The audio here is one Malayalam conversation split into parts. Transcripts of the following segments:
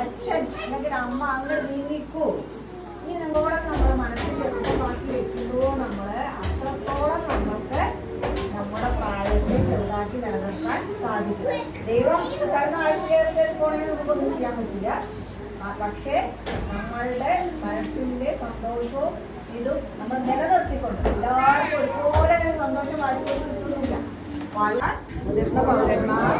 അച്ഛൻ അല്ലെങ്കിൽ അമ്മ അങ്ങനെ നീങ്ങിക്കൂ. ഇനി നിങ്ങളോടെ നമ്മുടെ മനസ്സിൽ എത്ര വാശി വെക്കുന്നുവോ നമ്മൾ അത്രത്തോളം നമുക്ക് നമ്മുടെ പ്രായത്തെ ചെറുതാക്കി നിലനിർത്താൻ സാധിക്കും. ദൈവം തരുന്ന ആഴ്ച കയറി കയറി പോണെങ്കിൽ നമുക്കൊന്നും ചെയ്യാൻ പറ്റില്ല. പക്ഷേ നമ്മളുടെ മനസ്സിന്റെ സന്തോഷവും ഇതും നമ്മൾ നിലനിർത്തിക്കൊണ്ട് എല്ലാവർക്കും ഒരുപോലെ സന്തോഷം വാരിക്കൊണ്ട് കിട്ടുന്നില്ല. മുതിർന്ന പൗരന്മാർ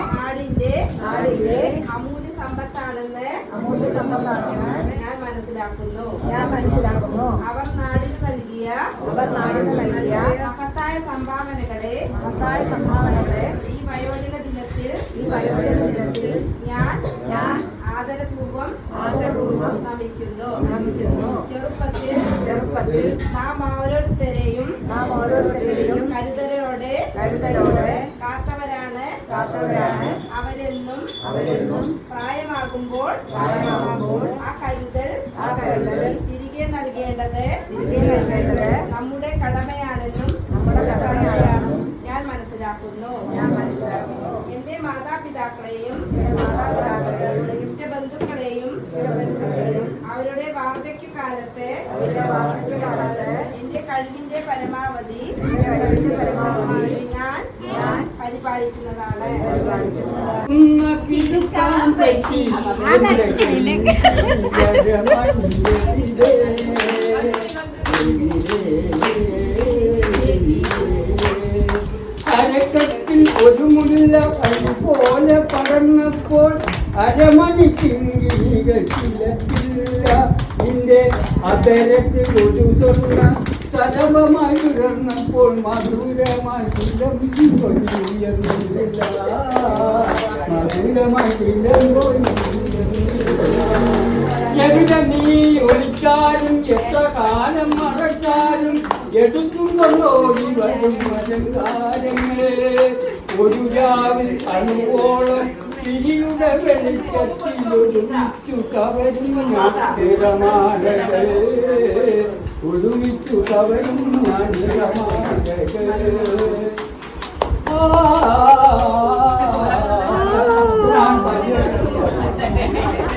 അമൂല്യ സമ്പത്താണെന്ന് അമൂല്യ സമ്പത്താണെന്ന് ഞാൻ മനസ്സിലാക്കുന്നു. ഞാൻ മനസ്സിലാക്കുന്നു. അവർ നാടിന് നൽകിയ അവർ നാടിന് നൽകിയ മഹത്തായ സംഭാവനകളെ മഹത്തായ സംഭാവനകളെ ഈ വയോജന ദിനത്തിൽ ഈ വയോജന ദിനത്തിൽ ഞാൻ ഞാൻ ആദരപൂർവം ആദരപൂർവം നമിക്കുന്നു. നമിക്കുന്നു. ചെറുപ്പത്തിൽ ചെറുപ്പത്തിൽ നാം ഓരോരുത്തരെയും നാം ഓരോരുത്തരെയും കരുതലോടെ കരുതലോടെ കാത്തവരാണ്. കാത്തവരാണ്. അവരെന്നും അവരെന്നും പ്രായമാകുമ്പോൾ ആ കരുതൽ തിരികെ നൽകേണ്ടത് നമ്മുടെ കടമയാണെന്നും നമ്മുടെ കടമയാണെന്നും ഞാൻ മനസ്സിലാക്കുന്നു. എന്റെ മാതാപിതാക്കളെയും എന്റെ ബന്ധുക്കളെയും അവരുടെ വാർദ്ധക്യകാലത്തെ അവരുടെ വാർദ്ധക്യകാലത്ത് എന്റെ കഴിവിന്റെ പരമാവധി എന്റെ കഴിവിന്റെ പരമാവധി ഞാൻ അരക്കത്തിൽ ഒരു മുല്ല പോലെ പടർന്നപ്പോൾ അരമണി കിങ്ങികൾ ചിലത്തില്ല. നിന്റെ അതരത്തിൽ ഒരു സ്വർണ തലവമായി ഉയർന്നപ്പോൾ മധുരമായി ഉയർന്നില്ല മധുരമായി എവിടെ നീ ഒളിച്ചാലും എത്ര കാലം മറച്ചാലും എടുത്തും കൊണ്ടോടി വരും അലങ്കാരങ്ങളെ. ഒരു രാവിൽ അനുവോളം തിരിയുടെ വെളിച്ചത്തിൽ ഒരുമിച്ചു കവരുന്ന നിറമാലകളെ ഒരുമിച്ചു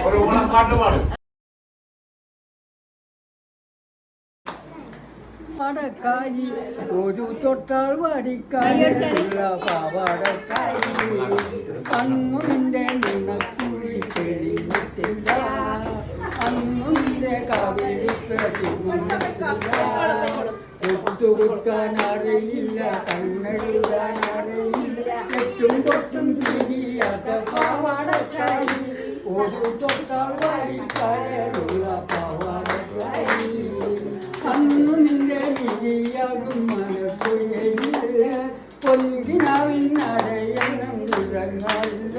ഒരു ഓണപ്പാട്ട് പാടും പാവാടക്കാരി ഒരു തൊട്ടാൾ വടിക്കാരിയുള്ള പാവാടക്കാരി അന്നു നിന്റെ നിണക്കുഴി തെളിഞ്ഞിട്ടില്ല. അന്നു നിന്റെ കവിളി ഒത്തുകുത്താൻ അറിയില്ല കണ്ണെഴുതാൻ അറിയില്ല എട്ടും പൊട്ടും തിരിയാത്ത പാവാടക്കാരി. ഒരു തൊട്ടാൾ വടിക്കാരിയുള്ള പാവാടക്കാരി. അന്നു നിന്റെ വിരിയാകും മനസ്സുയരിൽ പൊൻകിനാവിൻ നടയണം നിറങ്ങളില്ല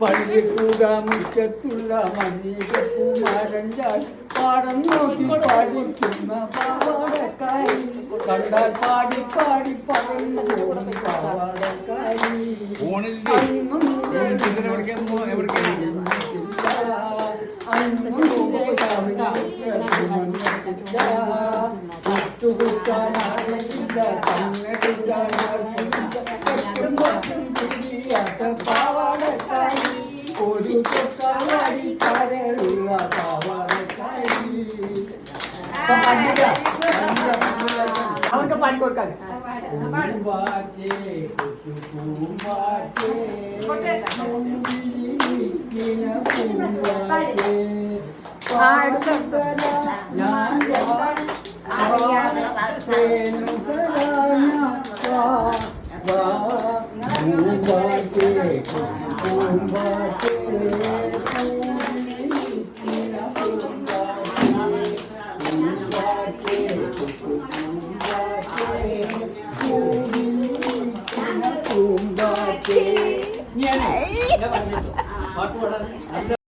പള്ളിക്കൂട മുറ്റത്തുള്ള മഞ്ഞികപ്പൂമാരഞ്ചാൽ പാടം നോക്കി പാടിക്കുന്ന പാവാടക്കാരി കണ്ടാൽ പാടി പാടി പോകും പാവാടക്കാരി ഫോണിൽ അന്നും ഇതിന് എവിടേക്കാ പോ- എവിടേക്കാ? ഒരു തൊട്ടാടി കരളുള്ള പാവാടക്കാരി അവർക്ക് പാടിക്കൊടുക്കാൻ പൂമ്പാറ്റേ പൂമ്പാറ്റേ ഞാൻ പാട്ട് പാടാൻ?